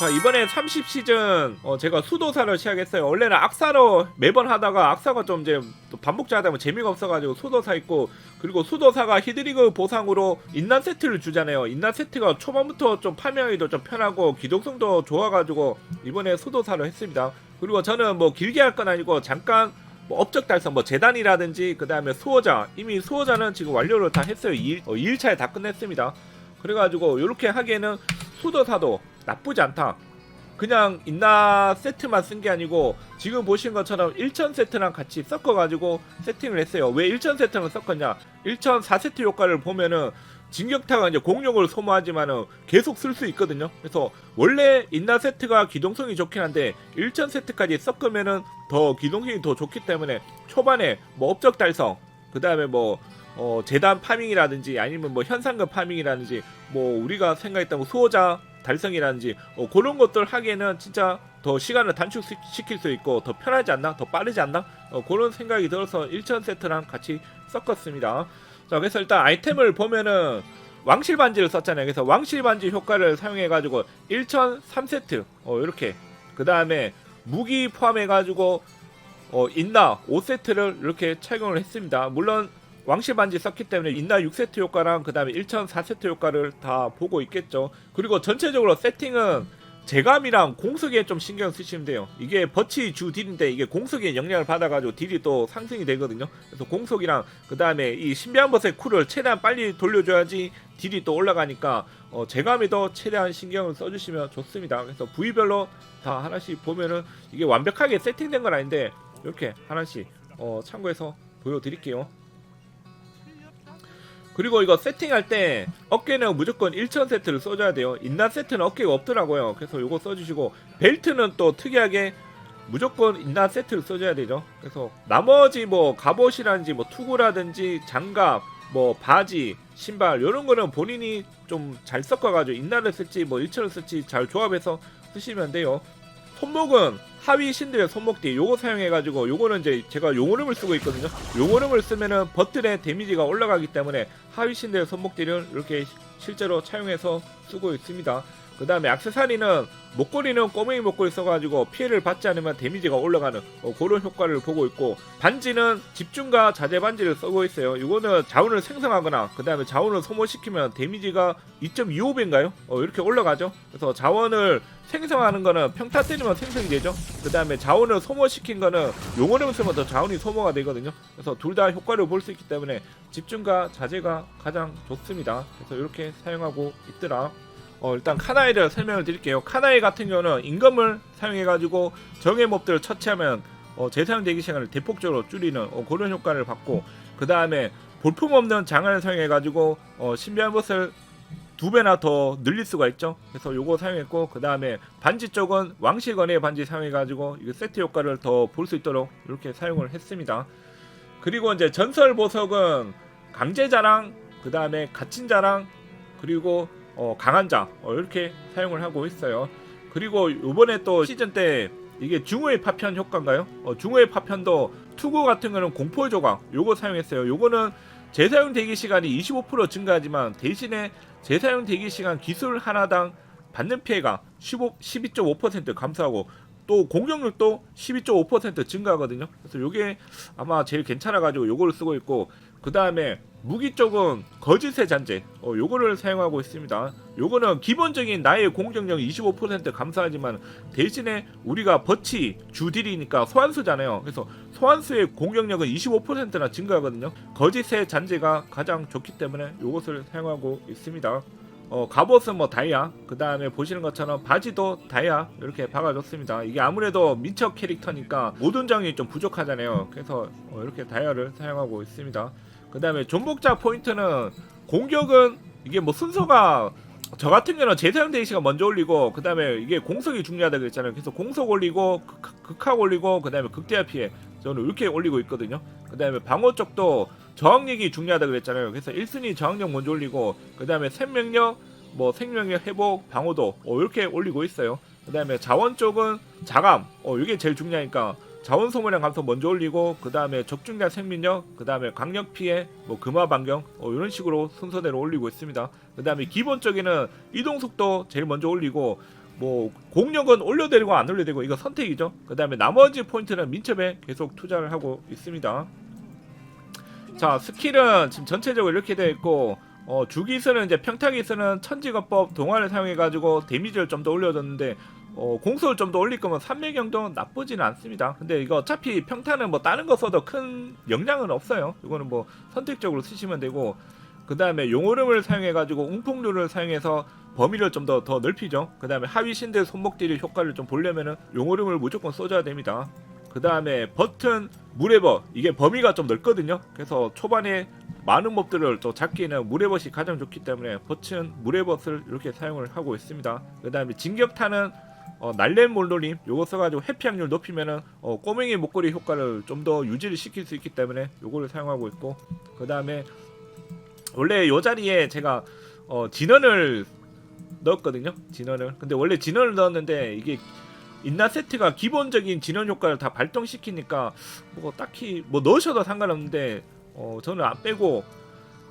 자 이번에 30시즌 어, 제가 수도사를 시작했어요. 원래는 악사로 매번 하다가 악사가 좀 이제 또 반복자 하다 보면 재미가 없어가지고 수도사 있고 그리고 수도사가 히드리그 보상으로 인난 세트를 주잖아요. 인난 세트가 초반부터 좀 파밍하기도 좀 편하고 기동성도 좋아가지고 이번에 수도사를 했습니다. 그리고 저는 뭐 길게 할 건 아니고 잠깐 뭐 업적 달성 뭐 재단이라든지 그 다음에 수호자. 이미 수호자는 지금 완료를 다 했어요. 2일, 어, 2일차에 다 끝냈습니다. 그래가지고 이렇게 하기에는 수도사도 나쁘지 않다. 그냥 인나 세트만 쓴 게 아니고 지금 보신 것처럼 1000 세트랑 같이 섞어가지고 세팅을 했어요. 왜1000 세트를 섞었냐? 1000 4세트 효과를 보면은 진격타가 이제 공룡을 소모하지만은 계속 쓸 수 있거든요. 그래서 원래 인나 세트가 기동성이 좋긴 한데 1000 세트까지 섞으면은 더 기동성이 더 좋기 때문에 초반에 뭐 업적 달성, 그 다음에 뭐 어, 재단 파밍이라든지 아니면 뭐 현상금 파밍이라든지 뭐 우리가 생각했던 뭐 수호자 달성이라든지 어, 그런 것들 하기에는 진짜 더 시간을 단축시킬 수 있고 더 편하지 않나? 더 빠르지 않나? 어, 그런 생각이 들어서 1000 세트랑 같이 섞었습니다. 자 그래서 일단 아이템을 보면은 왕실 반지를 썼잖아요. 그래서 왕실 반지 효과를 사용해 가지고 1000 3세트 어 이렇게 그 다음에 무기 포함해 가지고 어 인나 5세트를 이렇게 착용을 했습니다. 물론 왕실 반지 썼기 때문에 인나 6세트 효과랑 그 다음에 1000 4세트 효과를 다 보고 있겠죠. 그리고 전체적으로 세팅은 재감이랑 공속에 좀 신경 쓰시면 돼요. 이게 버치 주 딜인데 이게 공속에 영향을 받아가지고 딜이 또 상승이 되거든요. 그래서 공속이랑 그 다음에 이 신비한 버스의 쿨을 최대한 빨리 돌려줘야지 딜이 또 올라가니까 어, 재감에도 최대한 신경을 써주시면 좋습니다. 그래서 부위별로 다 하나씩 보면은 이게 완벽하게 세팅된 건 아닌데 이렇게 하나씩 어, 참고해서 보여드릴게요. 그리고 이거 세팅할 때 어깨는 무조건 1000 세트를 써줘야 돼요. 인난 세트는 어깨가 없더라고요. 그래서 이거 써주시고 벨트는 또 특이하게 무조건 인난 세트를 써줘야 되죠. 그래서 나머지 뭐 갑옷이라든지 뭐 투구라든지 장갑, 뭐 바지, 신발 이런 거는 본인이 좀 잘 섞어가지고 인난을 쓸지 뭐 1000을 쓸지 잘 조합해서 쓰시면 돼요. 손목은 하위 신들의 손목띠. 요거 사용해가지고 요거는 이제 제가 용오름을 쓰고 있거든요. 용오름을 쓰면은 버틀의 데미지가 올라가기 때문에 하위 신들의 손목띠를 이렇게 실제로 차용해서 쓰고 있습니다 그 다음에 악세사리는 목걸이는 꼬맹이 목걸이 써가지고 피해를 받지 않으면 데미지가 올라가는 어, 그런 효과를 보고 있고 반지는 집중과 자제 반지를 쓰고 있어요 이거는 자원을 생성하거나 그 다음에 자원을 소모시키면 데미지가 2.25배인가요? 어, 이렇게 올라가죠 그래서 자원을 생성하는 거는 평타 때리면 생성이 되죠. 그 다음에 자원을 소모시킨 거는 용어를 쓰면 더 자원이 소모가 되거든요. 그래서 둘 다 효과를 볼 수 있기 때문에 집중과 자제가 가장 좋습니다. 그래서 이렇게 사용하고 있더라. 어, 일단 카나이를 설명을 드릴게요. 카나이 같은 경우는 임금을 사용해가지고 적의 몹들을 처치하면 어, 재사용 대기 시간을 대폭적으로 줄이는 어, 그런 효과를 받고 그 다음에 볼품 없는 장을 사용해가지고 어, 신비한 것을 두 배나 더 늘릴 수가 있죠. 그래서 요거 사용했고 그 다음에 반지 쪽은 왕실건의 반지 사용해가지고 이거 세트 효과를 더 볼 수 있도록 이렇게 사용을 했습니다. 그리고 이제 전설 보석은 강제자랑 그 다음에 갇힌자랑 그리고 어, 강한 자 어, 이렇게 사용을 하고 있어요. 그리고 요번에 또 시즌 때 이게 중후의 파편 효과인가요? 어, 중후의 파편도 투구 같은 거는 공포의 조각 요거 사용했어요. 요거는 재사용 대기 시간이 25% 증가하지만 대신에 재사용 대기 시간 기술 하나당 받는 피해가 15, 12.5% 감소하고 또 공격력도 12.5% 증가하거든요. 그래서 요게 아마 제일 괜찮아가지고 요거를 쓰고 있고 그 다음에 무기 쪽은 거짓의 잔재 어, 요거를 사용하고 있습니다. 요거는 기본적인 나의 공격력 25% 감소하지만 대신에 우리가 버치 주딜이니까 소환수잖아요. 그래서 소환수의 공격력은 25%나 증가하거든요. 거짓의 잔재가 가장 좋기 때문에 요것을 사용하고 있습니다. 어, 갑옷은 뭐 다이아, 그 다음에 보시는 것처럼 바지도 다이아 이렇게 박아줬습니다. 이게 아무래도 민첩 캐릭터니까 모든 장이 좀 부족하잖아요. 그래서 어, 이렇게 다이아를 사용하고 있습니다. 그 다음에 존복자 포인트는 공격은 이게 뭐 순서가 저 같은 경우는 재사용 데이시가 먼저 올리고 그 다음에 이게 공속이 중요하다 그랬잖아요. 그래서 공속 올리고 극, 극학 올리고 그 다음에 극대화 피해 저는 이렇게 올리고 있거든요. 그 다음에 방어 쪽도 저항력이 중요하다 그랬잖아요. 그래서 1순위 저항력 먼저 올리고 그 다음에 생명력, 뭐 생명력 회복, 방어도 어, 이렇게 올리고 있어요. 그 다음에 자원 쪽은 자감, 어 이게 제일 중요하니까 자원 소모량 감소 먼저 올리고 그 다음에 적중량 생민력, 그 다음에 강력 피해, 뭐 금화 반경 어, 이런 식으로 순서대로 올리고 있습니다. 그 다음에 기본적인은 이동 속도 제일 먼저 올리고 뭐 공력은 올려드리고 안 올려드리고 이거 선택이죠. 그 다음에 나머지 포인트는 민첩에 계속 투자를 하고 있습니다. 자 스킬은 지금 전체적으로 이렇게 되어 있고 어, 주기수는 이제 평타기수는 천지거법 동화를 사용해 가지고 데미지를 좀 더 올려줬는데 어, 공속을 좀더 올릴 거면 300경도 나쁘지는 않습니다. 근데 이거 어차피 평타는 뭐 다른 거 써도 큰 영향은 없어요. 이거는 뭐 선택적으로 쓰시면 되고 그 다음에 용오름을 사용해 가지고 웅풍류를 사용해서 범위를 좀 더 더 넓히죠. 그 다음에 하위 신들 손목들이 효과를 좀 보려면은 용오름을 무조건 쏘줘야 됩니다. 그 다음에 버튼 무레버 이게 범위가 좀 넓거든요. 그래서 초반에 많은 몹들을 또 잡기에는 무레벗이 가장 좋기 때문에 버튼 무레벗을 이렇게 사용을 하고 있습니다. 그 다음에 진격타는 어, 날랜 몰돌림 요거 써가지고 회피 확률 높이면은 어, 꼬맹이 목걸이 효과를 좀 더 유지를 시킬 수 있기 때문에 요거를 사용하고 있고 그 다음에 원래 요 자리에 제가 어, 진원을 넣었거든요 진원을. 근데 원래 진원을 넣었는데 이게 인나 세트가 기본적인 진원 효과를 다 발동시키니까 뭐 딱히 뭐 넣으셔도 상관없는데 어, 저는 안 빼고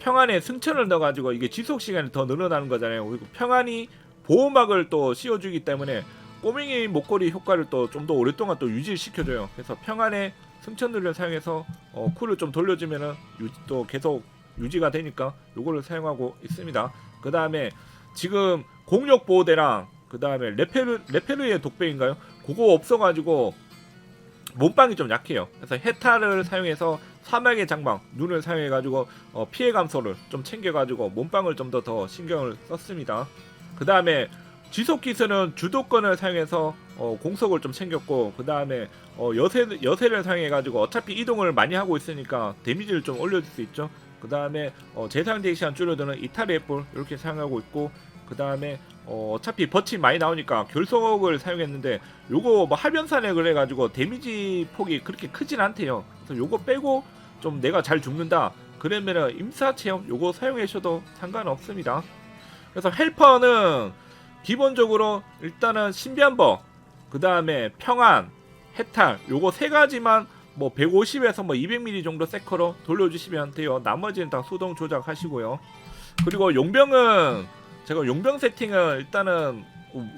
평안에 승천을 넣어가지고 이게 지속 시간이 더 늘어나는 거잖아요. 그리고 평안이 보호막을 또 씌워주기 때문에 꼬맹이 목걸이 효과를 또 좀 더 오랫동안 또 유지시켜줘요. 그래서 평안에 승천누를 사용해서 어, 쿨을 좀 돌려주면은 유, 또 계속 유지가 되니까 요거를 사용하고 있습니다. 그 다음에 지금 공력 보호대랑 그 다음에 레페르 레페르의 독배인가요? 그거 없어가지고 몸빵이 좀 약해요. 그래서 해타를 사용해서 사막의 장방 눈을 사용해가지고 어, 피해 감소를 좀 챙겨가지고 몸빵을 좀 더더 신경을 썼습니다. 그 다음에 지속 기술은 주도권을 사용해서 어, 공속을 좀 챙겼고 그 다음에 어, 여세 여세를 사용해가지고 어차피 이동을 많이 하고 있으니까 데미지를 좀 올려줄 수 있죠. 그 다음에 어, 재상 대기 시간 줄여드는 이탈의 볼 이렇게 사용하고 있고 그 다음에 어, 어차피 버치 많이 나오니까 결속을 사용했는데 요거 뭐 하변산에 그래가지고 데미지 폭이 그렇게 크진 않대요. 그래서 요거 빼고 좀 내가 잘 죽는다. 그러면은 임사 체험 요거 사용하셔도 상관없습니다. 그래서 헬퍼는 기본적으로 일단은 신비한 법, 그 다음에 평안, 해탈 요거 세 가지만 뭐 150에서 뭐 200mm 정도 세커로 돌려주시면 돼요. 나머지는 다 수동 조작하시고요. 그리고 용병은 제가 용병 세팅을 일단은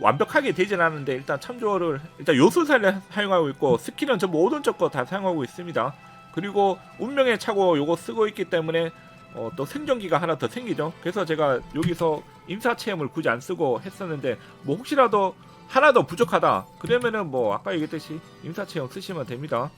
완벽하게 되진 않는데 일단 참조를 일단 요술사를 사용하고 있고 스킬은 전부 오른쪽 거다 사용하고 있습니다. 그리고 운명의 차고 요거 쓰고 있기 때문에 어, 또 생존기가 하나 더 생기죠. 그래서 제가 여기서 임사 체험을 굳이 안 쓰고 했었는데 뭐 혹시라도 하나 더 부족하다 그러면은 뭐 아까 얘기했듯이 임사 체험 쓰시면 됩니다.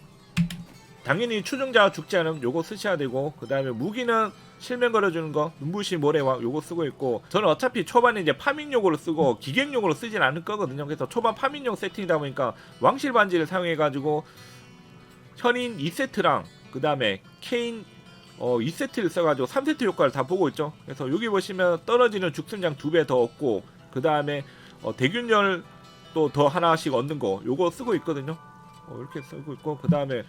당연히 추종자 죽지 않으면 요거 쓰셔야 되고 그 다음에 무기는 실명 걸어주는 거 눈부신 모래와 요거 쓰고 있고 저는 어차피 초반에 이제 파밍용으로 쓰고 기객용으로 쓰진 않을 거거든요 그래서 초반 파밍용 세팅이다 보니까 왕실 반지를 사용해 가지고 현인 2세트랑 그 다음에 케인 어 2세트를 써가지고 3세트 효과를 다 보고 있죠. 그래서 여기 보시면 떨어지는 죽순장 두배 더 얻고 그 다음에 어, 대균열 또 더 하나씩 얻는 거 요거 쓰고 있거든요. 어, 이렇게 쓰고 있고 그 다음에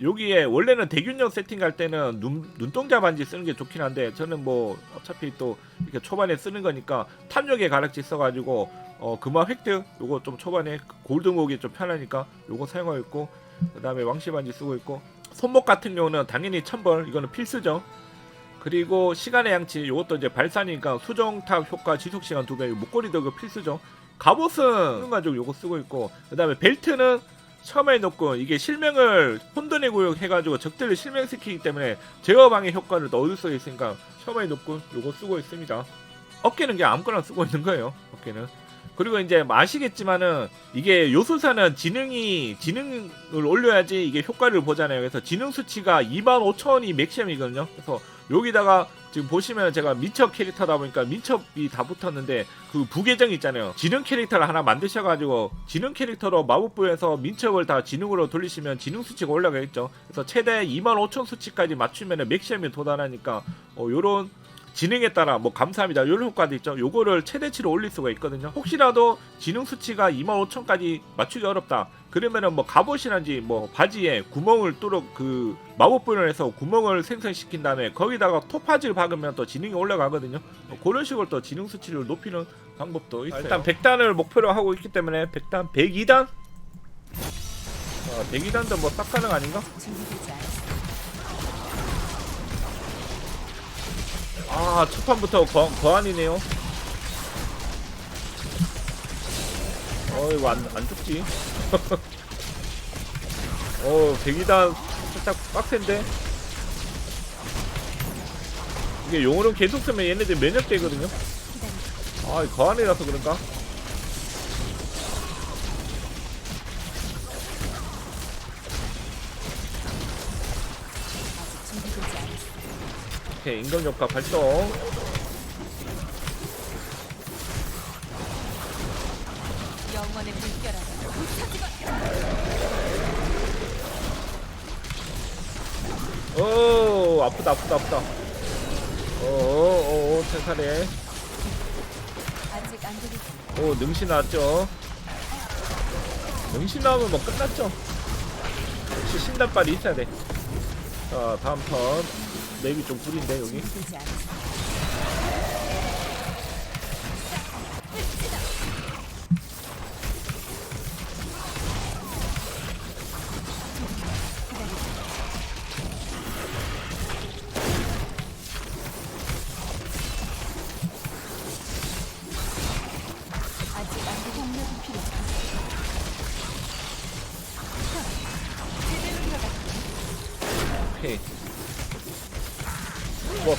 여기에 원래는 대균형 세팅할 때는 눈, 눈동자 반지 쓰는 게 좋긴 한데 저는 뭐 어차피 또 이렇게 초반에 쓰는 거니까 탐욕의 가락지 써가지고 어 금화 획득 요거 좀 초반에 골드목이 좀 편하니까 요거 사용하고 있고 그 다음에 왕시 반지 쓰고 있고 손목 같은 경우는 당연히 천벌 이거는 필수죠 그리고 시간의 양치 요것도 이제 발사니까 수정탑 효과 지속 시간 두배 목걸이도 그 필수죠 갑옷은 가지고 요거 쓰고 있고 그 다음에 벨트는 처음에 놓고 이게 실명을 혼돈의 구역 해가지고 적들을 실명시키기 때문에 제어방의 효과를 더 얻을 수 있으니까 처음에 놓고 요거 쓰고 있습니다. 어깨는 그냥 아무거나 쓰고 있는 거예요. 어깨는. 그리고 이제 뭐 아시겠지만은 이게 요술사는 지능이 지능을 올려야지 이게 효과를 보잖아요. 그래서 지능 수치가 25,000이 맥시멈이거든요. 그래서 여기다가 지금 보시면 제가 민첩 캐릭터다 보니까 민첩이 다 붙었는데 그 부계정 있잖아요. 지능 캐릭터를 하나 만드셔가지고 지능 캐릭터로 마법부에서 민첩을 다 지능으로 돌리시면 지능 수치가 올라가겠죠. 그래서 최대 25,000 수치까지 맞추면 맥시멈이 도달하니까 어, 요런 지능에 따라 뭐 감사합니다. 요런 효과도 있죠. 요거를 최대치로 올릴 수가 있거든요. 혹시라도 지능 수치가 25,000까지 맞추기 어렵다. 그러면은 뭐 갑옷이란지 뭐 바지에 구멍을 뚫어 그 마법분을 해서 구멍을 생성시킨 다음에 거기다가 토파지를 박으면 또 지능이 올라가거든요. 뭐 그런 식으로 또 지능 수치를 높이는 방법도 있어요. 일단 100단을 목표로 하고 있기 때문에 100단, 102단? 아, 102단도 뭐딱 가능 아닌가? 아, 첫 판부터 거, 거한이네요. 어 이거 안, 안 죽지? 어 백이단 살짝 빡센데? 이게 용으로 계속 쓰면 얘네들 면역되거든요? 아 거안이라서 그런가 오케이 인간효과 발동. 영원의. 오 아프다 아프다 아프다. 오오오 세살에. 아직 안 되겠지. 오 능시 나왔죠? 능시 나오면 뭐 끝났죠? 역시 신단발이 있어야 돼자 다음 턴 맵이 좀 구린데 여기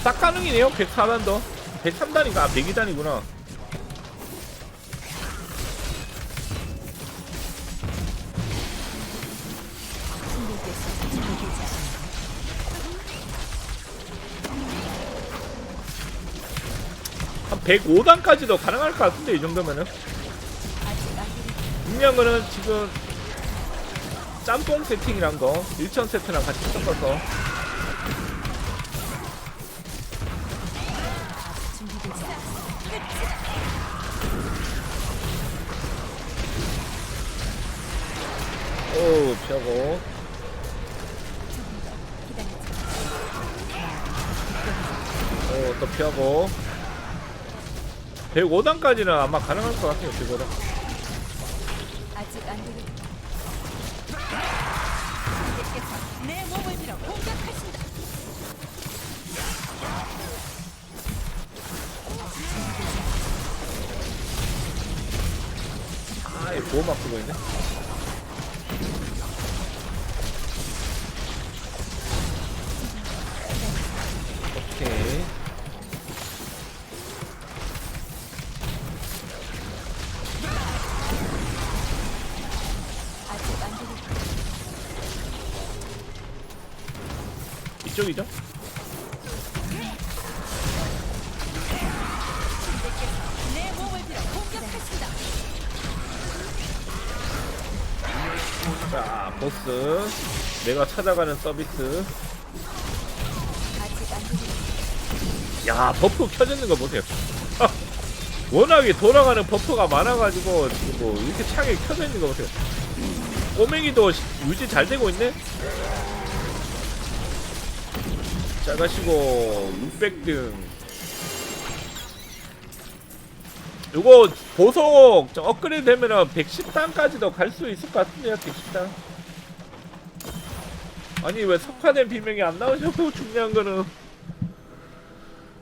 딱 가능이네요 104단도 103단인가 아 102단이구나 준비됐어. 준비되지 않았어. 한 105단까지도 가능할 것 같은데 이 정도면은. 중요한 거는 지금 짬뽕 세팅이란 거 1천 세트랑 같이 섞어서 오 피하고. 오 또 피하고 105단까지는 아마 가능할 것 같아요 지금 아직 안 공격하신다. 아이 보호막 쓰고 있네 이쪽이죠? 자 보스. 내가 찾아가는 서비스. 야 버프 켜졌는 거 보세요. 워낙에 돌아가는 버프가 많아가지고 뭐 이렇게 창에 켜져 있는 거 보세요. 꼬맹이도 시- 유지 잘 되고 있네 잘 가시고 600등. 요거 보석 좀 업그레이드 되면은 110단까지도 갈 수 있을 것 같은데요 110단 아니 왜 석화된 비명이 안 나오냐고 중요한 거는